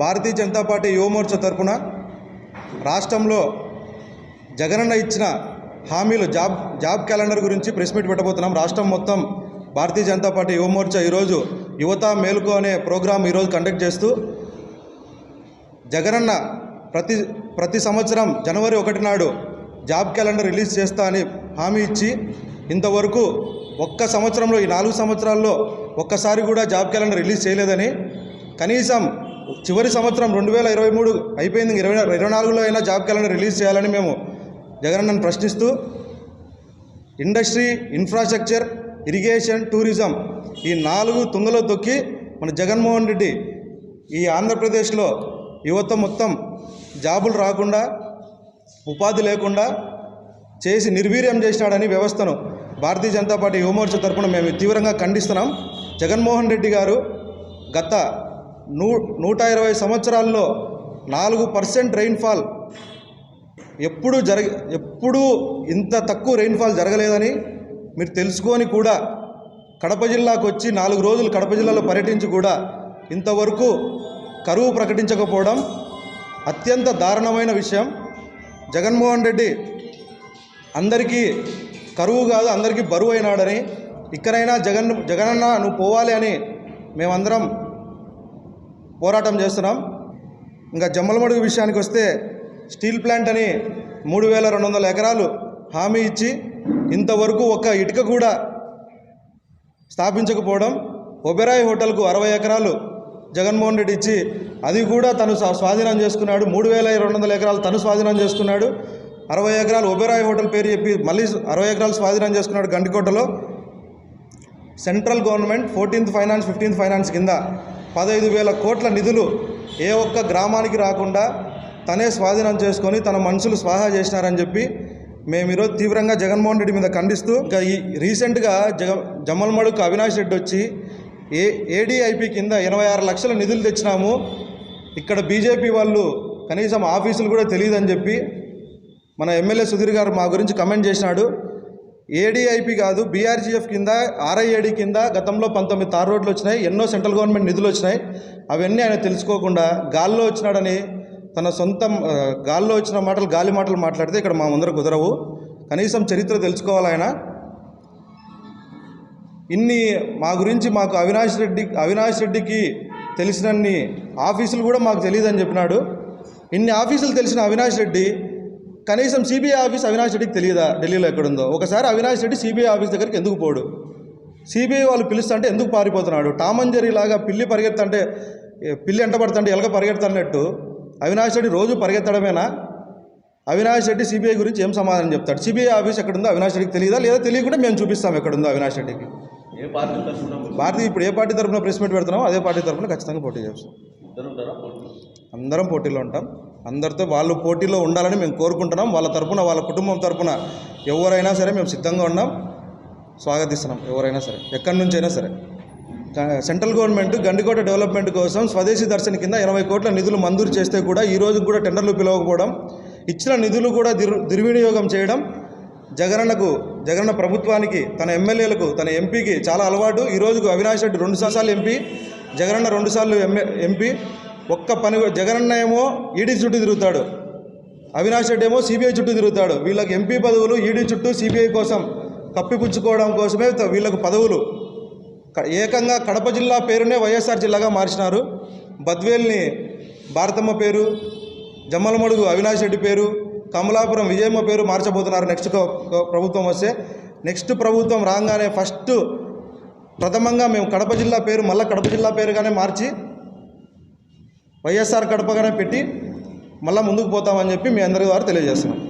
Bharatiya Janata party Yuva Morcha తరపున రాష్ట్రంలో జగనన్న ఇచ్చిన హామీలు జాబ్ జాబ్ క్యాలెండర్ గురించి ప్రెస్ మీట్ పెట్టబోతున్నాం. రాష్ట్రం మొత్తం భారతీయ జనతా పార్టీ యువమోర్చా ఈరోజు యువత మేలుకో అనే ప్రోగ్రాం ఈరోజు కండక్ట్ చేస్తూ జగనన్న ప్రతి ప్రతి సంవత్సరం జనవరి ఒకటి నాడు జాబ్ క్యాలెండర్ రిలీజ్ చేస్తా అని హామీ ఇచ్చి ఇంతవరకు ఒక్క సంవత్సరంలో ఈ నాలుగు సంవత్సరాల్లో ఒక్కసారి కూడా జాబ్ క్యాలెండర్ రిలీజ్ చేయలేదని కనీసం చివరి సంవత్సరం రెండు వేల ఇరవై మూడు అయిపోయింది. ఇరవై ఇరవై నాలుగులో అయినా జాబ్ క్యాలెండర్ రిలీజ్ చేయాలని మేము జగనన్నను ప్రశ్నిస్తూ ఇండస్ట్రీ ఇన్ఫ్రాస్ట్రక్చర్ ఇరిగేషన్ టూరిజం ఈ నాలుగు తుంగలో తొక్కి మన జగన్మోహన్ రెడ్డి ఈ ఆంధ్రప్రదేశ్లో యువత మొత్తం జాబులు రాకుండా ఉపాధి లేకుండా చేసి నిర్వీర్యం చేసినాడని వ్యవస్థను భారతీయ జనతా పార్టీ యువమోర్చా తరపున మేము తీవ్రంగా ఖండిస్తున్నాం. జగన్మోహన్ రెడ్డి గారు గత నూ నూట ఇరవై సంవత్సరాల్లో నాలుగు పర్సెంట్ రెయిన్ఫాల్ ఎప్పుడు జరగ ఎప్పుడూ ఇంత తక్కువ రెయిన్ఫాల్ జరగలేదని మీరు తెలుసుకొని కూడా కడప జిల్లాకు వచ్చి నాలుగు రోజులు కడప జిల్లాలో పర్యటించి కూడా ఇంతవరకు కరువు ప్రకటించకపోవడం అత్యంత దారుణమైన విషయం. జగన్మోహన్ రెడ్డి అందరికీ కరువు కాదు అందరికీ బరువు అయినాడని ఇక్కడైనా జగన్ జగనన్న నువ్వు పోవాలి అని మేమందరం పోరాటం చేస్తున్నాం. ఇంకా జమ్మలమడుగు విషయానికి వస్తే స్టీల్ ప్లాంట్ అని మూడు వేల రెండు వందల ఎకరాలు హామీ ఇచ్చి ఇంతవరకు ఒక ఇటుక కూడా స్థాపించకపోవడం ఒబెరాయ్ హోటల్కు అరవై ఎకరాలు జగన్మోహన్ రెడ్డి ఇచ్చి అది కూడా తను స్వా- స్వాధీనం చేసుకున్నాడు. మూడు వేల రెండు వందల ఎకరాలు తను స్వాధీనం చేసుకున్నాడు. అరవై ఎకరాలు ఒబెరాయ్ హోటల్ పేరు చెప్పి మళ్ళీ అరవై ఎకరాలు స్వాధీనం చేసుకున్నాడు గండికోటలో. Central government fourteenth finance fifteenth finance కింద పదహైదు వేల కోట్ల నిధులు ఏ ఒక్క గ్రామానికి రాకుండా తనే స్వాధీనం చేసుకొని తన మనుషులు స్వాహా చేసినారని చెప్పి మేము ఈరోజు తీవ్రంగా జగన్మోహన్ రెడ్డి మీద ఖండిస్తూ ఇంకా ఈ రీసెంట్గా జగ జమ్మలమడుకు అవినాష్ రెడ్డి వచ్చి ఏ ఏడీఐపి కింద ఎనభై ఆరు లక్షల నిధులు తెచ్చినాము. ఇక్కడ బీజేపీ వాళ్ళు కనీసం ఆఫీసులు కూడా తెలియదని చెప్పి మన ఎమ్మెల్యే సుధీర్ గారు మా గురించి కమెంట్ చేసినాడు. ఏడీఐపి కాదు బీఆర్జీఎఫ్ కింద ఆర్ఐఏడి కింద గతంలో పంతొమ్మిది తార్ రోడ్లు వచ్చినాయి ఎన్నో సెంట్రల్ గవర్నమెంట్ నిధులు వచ్చినాయి. అవన్నీ ఆయన తెలుసుకోకుండా గాల్లో వచ్చినాడని తన సొంతం గాల్లో వచ్చిన మాటలు గాలి మాటలు మాట్లాడితే ఇక్కడ మా ముందర కుదరవు. కనీసం చరిత్ర తెలుసుకోవాలి ఆయన. ఇన్ని మా గురించి మాకు అవినాష్ రెడ్డి అవినాష్ రెడ్డికి తెలిసినన్ని ఆఫీసులు కూడా మాకు తెలియదని చెప్పినాడు. ఇన్ని ఆఫీసులు తెలిసిన అవినాష్ రెడ్డి కనీసం సిబిఐ ఆఫీస్ అవినాష్ రెడ్డికి తెలియదా? ఢిల్లీలో ఎక్కడుందో? ఒకసారి అవినాష్ రెడ్డి సిబిఐ ఆఫీస్ దగ్గరికి ఎందుకు పోడు? సిబిఐ వాళ్ళు పిలుస్తుంటే ఎందుకు పారిపోతున్నాడు? టామ్ అండ్ జెర్రీ లాగా పిల్లి పరిగెత్తంటే పిల్లి ఎంట పడుతుంటే ఎలక పరిగెడుతున్నట్టు అవినాష్ రెడ్డి రోజు పరిగెత్తడమేనా? అవినాష్ రెడ్డి సిబిఐ గురించి ఏం సమాధానం చెప్తాడు? సిబిఐ ఆఫీస్ ఎక్కడుందో అవినాష్ రెడ్డికి తెలియదా? లేదా తెలియకుండా మేము చూపిస్తాం ఎక్కడుందో అవినాష్ రెడ్డికి. ఏ పార్టీ తరఫున భారతీయ ఇప్పుడు ఏ పార్టీ తరఫున ప్రెస్ మీట్ పెడుతున్నామో అదే పార్టీ తరఫున ఖచ్చితంగా పోటీ చేస్తాం? అందరం పోటీలో ఉంటాం. అందరితో వాళ్ళు పోటీలో ఉండాలని మేము కోరుకుంటున్నాం. వాళ్ళ తరపున వాళ్ళ కుటుంబం తరపున ఎవరైనా సరే మేము సిద్ధంగా ఉన్నాం. స్వాగతిస్తున్నాం ఎవరైనా సరే ఎక్కడి నుంచి అయినా సరే సెంట్రల్ గవర్నమెంట్ గండికోట డెవలప్మెంట్ కోసం స్వదేశీ దర్శన్ కింద ఇరవై కోట్ల నిధులు మంజూరు చేస్తే కూడా ఈ రోజు కూడా టెండర్లు పిలవకపోవడం ఇచ్చిన నిధులు కూడా దుర్ దుర్వినియోగం చేయడం జగనన్నకు జగనన్న ప్రభుత్వానికి తన ఎమ్మెల్యేలకు తన ఎంపీకి చాలా అలవాటు. ఈరోజుకు అవినాష్ రెడ్డి రెండు సార్లు ఎంపీ జగనన్న రెండుసార్లు ఎమ్మె ఎంపీ. ఒక్క పని జగనన్న ఏమో ఈడీ చుట్టూ తిరుగుతాడు. అవినాష్ రెడ్డి ఏమో సిబిఐ చుట్టూ తిరుగుతాడు. వీళ్ళకి ఎంపీ పదవులు ఈడీ చుట్టూ సిబిఐ కోసం కప్పిపుచ్చుకోవడం కోసమే వీళ్ళకు పదవులు. ఏకంగా కడప జిల్లా పేరునే వైఎస్ఆర్ జిల్లాగా మార్చినారు. బద్వేల్ని భారతమ్మ పేరు జమ్మలమడుగు అవినాష్ రెడ్డి పేరు కమలాపురం విజయమ్మ పేరు మార్చబోతున్నారు నెక్స్ట్ ప్రభుత్వం వస్తే. నెక్స్ట్ ప్రభుత్వం రాగానే ఫస్ట్ ప్రథమంగా మేము కడప జిల్లా పేరు మళ్ళీ కడప జిల్లా పేరుగానే మార్చి వైఎస్ఆర్ కడపగానే పెట్టి మళ్ళీ ముందుకు పోతామని చెప్పి మీ అందరి ద్వారా తెలియజేస్తున్నాం